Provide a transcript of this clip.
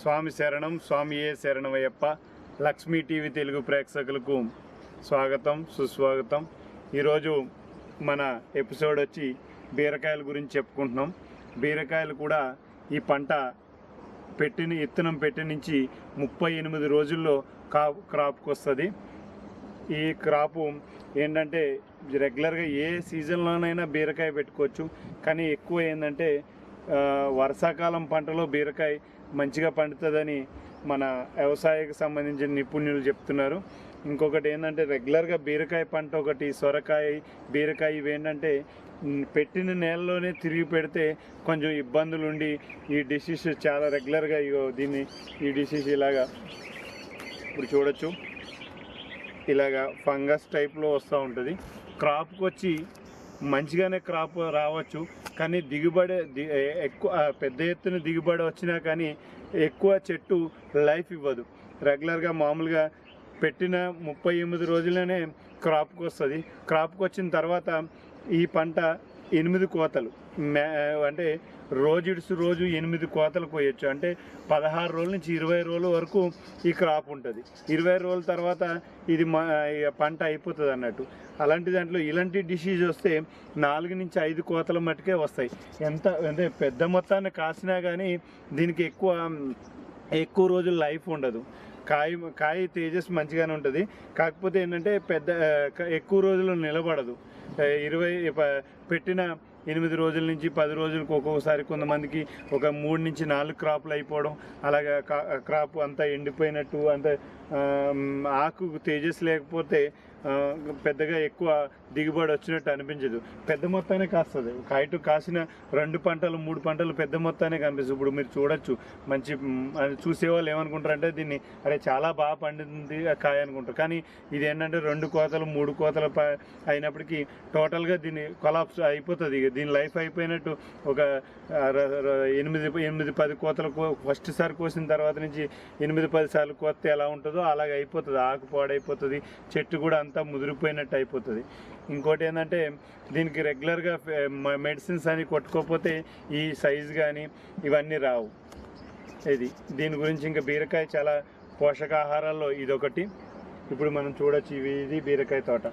స్వామి శరణం స్వామి ఏ శరణమయ్యప్ప లక్ష్మీ టీవీ తెలుగు ప్రేక్షకులకు స్వాగతం సుస్వాగతం. ఈరోజు మన ఎపిసోడ్ వచ్చి బీరకాయల గురించి చెప్పుకుంటున్నాం. బీరకాయలు కూడా ఈ పంట పెట్టిన ఇత్తనం పెట్టి నుంచి ముప్పై ఎనిమిది రోజుల్లో కా క్రాప్కి వస్తుంది. ఈ క్రాపు ఏంటంటే రెగ్యులర్గా ఏ సీజన్లోనైనా బీరకాయ పెట్టుకోవచ్చు. కానీ ఎక్కువ ఏంటంటే వర్షాకాలం పంటలో బీరకాయ మంచిగా పండుతుందని మన వ్యవసాయకు సంబంధించిన నిపుణులు చెప్తున్నారు. ఇంకొకటి ఏంటంటే రెగ్యులర్గా బీరకాయ పంట ఒకటి సొరకాయ బీరకాయ ఇవి ఏంటంటే పెట్టిన నేలలోనే తిరిగి పెడితే కొంచెం ఇబ్బందులు ఉండి ఈ డిసీజ్ చాలా రెగ్యులర్గా ఇగో దీన్ని ఈ డిసీజ్ ఇలాగా ఇప్పుడు చూడొచ్చు. ఇలాగా ఫంగస్ టైప్లో వస్తూ ఉంటుంది. క్రాప్కి వచ్చి మంచిగానే క్రాప్ రావచ్చు కానీ దిగుబడి ఎక్కువ పెద్ద ఎత్తున దిగుబడి వచ్చినా కానీ ఎక్కువ చెట్టు లైఫ్ ఇవ్వదు. రెగ్యులర్గా మామూలుగా పెట్టిన ముప్పై ఎనిమిది రోజులనే క్రాప్కి వస్తుంది క్రాప్కి వచ్చిన తర్వాత ఈ పంట ఎనిమిది కోతలు. అంటే రోజు ఇడుసు రోజు ఎనిమిది కోతలు కోయొచ్చు అంటే పదహారు రోజుల నుంచి ఇరవై రోజుల వరకు ఈ క్రాప్ ఉంటుంది. ఇరవై రోజుల తర్వాత ఇది మా పంట అయిపోతుంది అన్నట్టు. అలాంటి దాంట్లో ఇలాంటి డిసీజ్ వస్తే నాలుగు నుంచి ఐదు కోతల మట్టుకే వస్తాయి. ఎంత అంటే పెద్ద మొత్తాన్ని కాసినా కానీ దీనికి ఎక్కువ ఎక్కువ రోజులు లైఫ్ ఉండదు. కాయ కాయ తేజస్ మంచిగానే ఉంటుంది. కాకపోతే ఏంటంటే పెద్ద ఎక్కువ రోజులు నిలబడదు. ఇరవై ప- పెట్టిన ఎనిమిది రోజుల నుంచి పది రోజులకు ఒక్కొక్కసారి కొంతమందికి ఒక మూడు నుంచి నాలుగు క్రాప్లు అయిపోవడం అలాగా క్రాప్ అంతా ఎండిపోయినట్టు అంత ఆకు తేజస్ లేకపోతే పెద్దగా ఎక్కువ దిగుబడి వచ్చినట్టు అనిపించదు. పెద్ద మొత్తానే కాస్తుంది. కాయటు కాసిన రెండు పంటలు మూడు పంటలు పెద్ద మొత్తానే కనిపిస్తుంది. ఇప్పుడు మీరు చూడొచ్చు. మంచి చూసేవాళ్ళు ఏమనుకుంటారంటే దీన్ని అరే చాలా బాగా పండింది కాయ అనుకుంటారు. కానీ ఇది ఏంటంటే రెండు కోతలు మూడు కోతలు ప- అయినప్పటికీ టోటల్గా దీన్ని కొలాప్స్ అయిపోతుంది. ఇక దీని లైఫ్ అయిపోయినట్టు ఒక ఎనిమిది ఎనిమిది పది కోతలు కో- ఫస్ట్ సారి కోసిన తర్వాత నుంచి ఎనిమిది పది సార్లు కోస్తే ఎలా ఉంటుందో అలాగే అయిపోతుంది. ఆకు పాడైపోతుంది. చెట్టు కూడా అంత అంతా ముదిరిపోయినట్టు అయిపోతుంది. ఇంకోటి ఏంటంటే దీనికి రెగ్యులర్గా మెడిసిన్స్ అని కొట్టుకోకపోతే ఈ సైజ్ కానీ ఇవన్నీ రావు. ఇది దీని గురించి ఇంకా బీరకాయ చాలా పోషకాహారాల్లో ఇదొకటి. ఇప్పుడు మనం చూడొచ్చు ఇది బీరకాయ తోట.